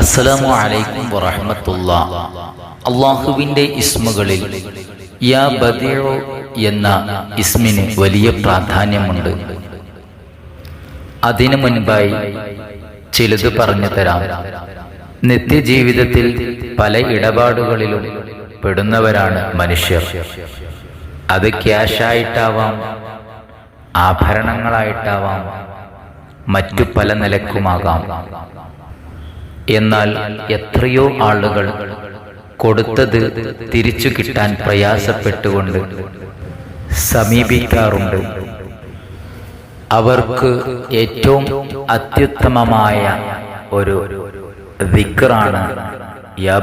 അസ്സലാമു അലൈക്കും വറഹമത്തുള്ള. അള്ളാഹുവിന്റെ ഇസ്മുകളിൽ യാ ബദിയോ എന്ന ഇസ്മിന് വലിയ പ്രാധാന്യമുണ്ട്. അതിനു മുൻപായി ചിലത് പറഞ്ഞു തരാം. നിത്യജീവിതത്തിൽ പല ഇടപാടുകളിലും പെടുന്നവരാണ് മനുഷ്യർ. അത് ക്യാഷായിട്ടാവാം ആഭരണങ്ങളായിട്ടാവാം മറ്റു പല നിലക്കുമാകാം. എന്നാൽ എത്രയോ ആളുകൾ കൊടുത്തത് തിരിച്ചു കിട്ടാൻ പ്രയാസപ്പെട്ടുകൊണ്ട് സമീപിക്കാറുണ്ട്. അവർക്ക് ഏറ്റവും അത്യുത്തമമായ ഒരു ദിക്റാണ് യാ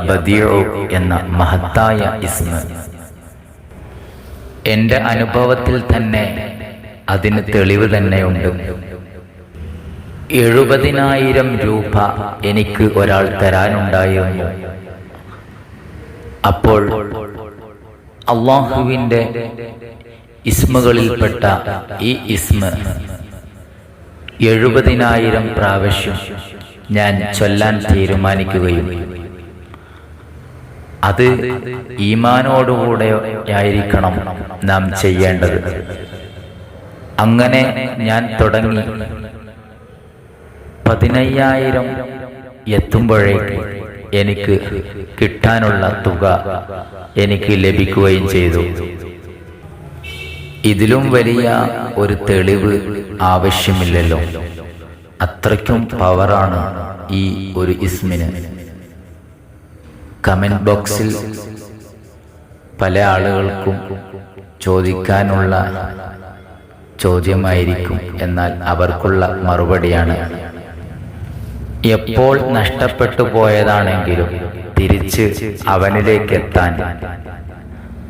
എന്ന മഹത്തായ ഇസ്മ. എന്റെ അനുഭവത്തിൽ തന്നെ അതിന് തെളിവ് തന്നെയുണ്ട്. എഴുപതിനായിരം രൂപ എനിക്ക് ഒരാൾ തരാനുണ്ടായിരുന്നു. അപ്പോൾ അള്ളാഹുവിന്റെ ഇസ്മുകളിൽപ്പെട്ട ഈ ഇസ്മ എഴുപതിനായിരം പ്രാവശ്യം ഞാൻ ചൊല്ലാൻ തീരുമാനിക്കുകയും അത് ഈമാനോടുകൂടെ ആയിരിക്കണം നാം ചെയ്യേണ്ടത്. അങ്ങനെ ഞാൻ തുടങ്ങി. പതിനയ്യായിരം എത്തുമ്പോഴേക്ക് എനിക്ക് കിട്ടാനുള്ള തുക എനിക്ക് ലഭിക്കുകയും ചെയ്തു. ഇതിലും വലിയ ഒരു തെളിവ് ആവശ്യമില്ലല്ലോ. അത്രയ്ക്കും പവറാണ് ഈ ഒരു ഇസ്മിന്. കമന്റ് ബോക്സിൽ പല ആളുകൾക്കും ചോദിക്കാനുള്ള ചോദ്യമായിരിക്കും. എന്നാൽ അവർക്കുള്ള മറുപടിയാണ് എപ്പോൾ നഷ്ടപ്പെട്ടു പോയതാണെങ്കിലും തിരിച്ച് അവനിലേക്ക് എത്താൻ.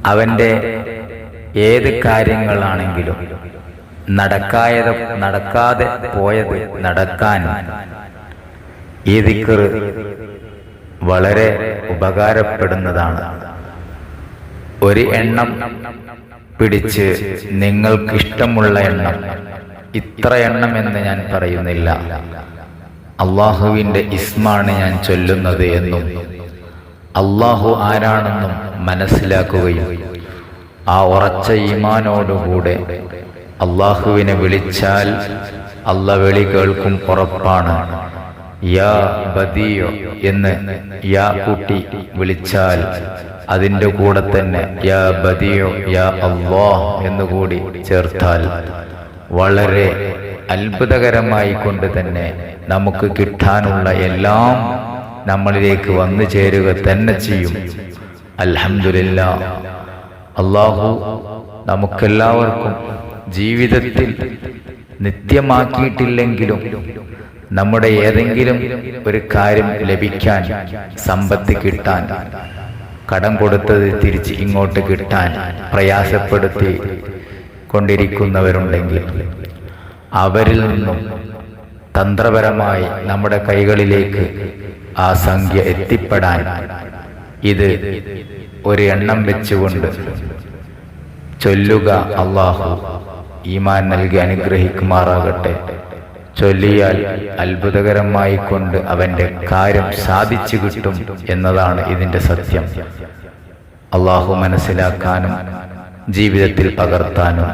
അവന്റെ ഏത് കാര്യങ്ങളാണെങ്കിലും നടക്കായത് നടക്കാതെ പോയത് നടക്കാൻ. ഈ ദിക്കർ വളരെ ഉപകാരപ്പെടുന്നതാണ്. ഒരു എണ്ണം പിടിച്ച് നിങ്ങൾക്കിഷ്ടമുള്ള എണ്ണം ഇത്ര എണ്ണം എന്ന് ഞാൻ പറയുന്നില്ല. അള്ളാഹുവിന്റെ ഇസ്മാണ് ഞാൻ ചൊല്ലുന്നത് എന്നും അള്ളാഹു ആരാണെന്നും മനസ്സിലാക്കുകയും ആ ഉറച്ച ഈമാനോടുകൂടെ അള്ളാഹുവിനെ വിളിച്ചാൽ അല്ല വിളി കേൾക്കും ഉറപ്പാണ്. യാ ബദിയോ എന്ന് യാ കുട്ടി വിളിച്ചാൽ അതിന്റെ കൂടെ തന്നെ യാ ബദിയോ യാ അള്ളാഹ് എന്നുകൂടി ചേർത്താൽ വളരെ അത്ഭുതകരമായി കൊണ്ട് തന്നെ നമുക്ക് കിട്ടാനുള്ള എല്ലാം നമ്മളിലേക്ക് വന്നു ചേരുക തന്നെ ചെയ്യും. അൽഹമില്ല അള്ളാഹു നമുക്കെല്ലാവർക്കും ജീവിതത്തിൽ നിത്യമാക്കിയിട്ടില്ലെങ്കിലും നമ്മുടെ ഏതെങ്കിലും ഒരു കാര്യം ലഭിക്കാൻ സമ്പത്ത് കിട്ടാൻ കടം കൊടുത്തത് തിരിച്ച് ഇങ്ങോട്ട് കിട്ടാൻ പ്രയാസപ്പെടുത്തി കൊണ്ടിരിക്കുന്നവരുണ്ടെങ്കിൽ അവരിൽ നിന്നും തന്ത്രപരമായി നമ്മുടെ കൈകളിലേക്ക് ആ സംഖ്യ എത്തിപ്പെടാൻ ഇത് ഒരു എണ്ണം വെച്ചുകൊണ്ട് ചൊല്ലുക അള്ളാഹു ഈമാൻ നൽകി അനുഗ്രഹിക്കുമാറാകട്ടെ. ചൊല്ലിയാൽ അത്ഭുതകരമായി കൊണ്ട് അവന്റെ കാര്യം സാധിച്ചു കിട്ടും എന്നതാണ് ഇതിന്റെ സത്യം. അള്ളാഹു മനസ്സിലാക്കാനും ജീവിതത്തിൽ പകർത്താനും